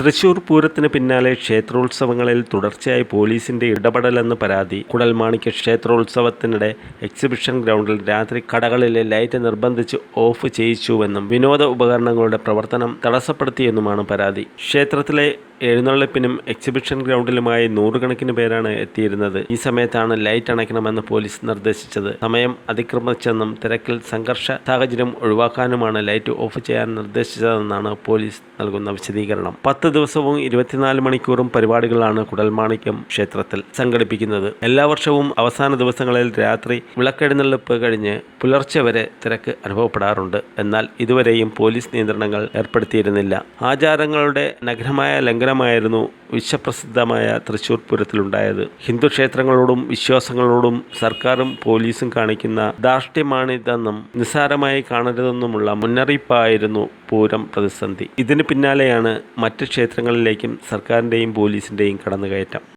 തൃശൂർ പൂരത്തിന് പിന്നാലെ ക്ഷേത്രോത്സവങ്ങളിൽ തുടർച്ചയായി പോലീസിന്റെ ഇടപെടലെന്ന് പരാതി. കുടൽമാണിക്യ ക്ഷേത്രോത്സവത്തിനിടെ എക്സിബിഷൻ ഗ്രൗണ്ടിൽ രാത്രി കടകളിലെ ലൈറ്റ് നിർബന്ധിച്ച് ഓഫ് ചെയ്യിച്ചുവെന്നും വിനോദ ഉപകരണങ്ങളുടെ പ്രവർത്തനം തടസ്സപ്പെടുത്തിയെന്നുമാണ് പരാതി. ക്ഷേത്രത്തിലെ എഴുന്നള്ളിപ്പിനും എക്സിബിഷൻ ഗ്രൗണ്ടിലുമായി നൂറുകണക്കിന് പേരാണ് എത്തിയിരുന്നത്. ഈ സമയത്താണ് ലൈറ്റ് അണയ്ക്കണമെന്ന് പോലീസ് നിർദ്ദേശിച്ചത്. സമയം അതിക്രമിച്ചെന്നും തിരക്കിൽ സംഘർഷ സാഹചര്യം ഒഴിവാക്കാനുമാണ് ലൈറ്റ് ഓഫ് ചെയ്യാൻ നിർദ്ദേശിച്ചതെന്നാണ് പോലീസ് നൽകുന്ന വിശദീകരണം. ദിവസവും ഇരുപത്തിനാല് മണിക്കൂറും പരിപാടികളാണ് കുടൽമാണിക്യം ക്ഷേത്രത്തിൽ സംഘടിപ്പിക്കുന്നത്. എല്ലാ വർഷവും അവസാന ദിവസങ്ങളിൽ രാത്രി വിളക്കെഴുന്നള്ളിപ്പ് കഴിഞ്ഞ് പുലർച്ചെ വരെ തിരക്ക് അനുഭവപ്പെടാറുണ്ട്. എന്നാൽ ഇതുവരെയും പോലീസ് നിയന്ത്രണങ്ങൾ ഏർപ്പെടുത്തിയിരുന്നില്ല. ആചാരങ്ങളുടെ നഗ്നമായ ലംഘനമായിരുന്നു വിശ്വപ്രസിദ്ധമായ തൃശൂർ പൂരത്തിലുണ്ടായത്. ഹിന്ദു ക്ഷേത്രങ്ങളോടും വിശ്വാസങ്ങളോടും സർക്കാരും പോലീസും കാണിക്കുന്ന ധാർഷ്ട്യമാണിതെന്നും നിസ്സാരമായി കാണരുതെന്നുമുള്ള മുന്നറിയിപ്പായിരുന്നു പൂരം പ്രതിസന്ധി. ഇതിന് പിന്നാലെയാണ് മറ്റ് ക്ഷേത്രങ്ങളിലേക്കും സർക്കാരിന്റെയും പോലീസിന്റെയും കടന്നുകയറ്റം.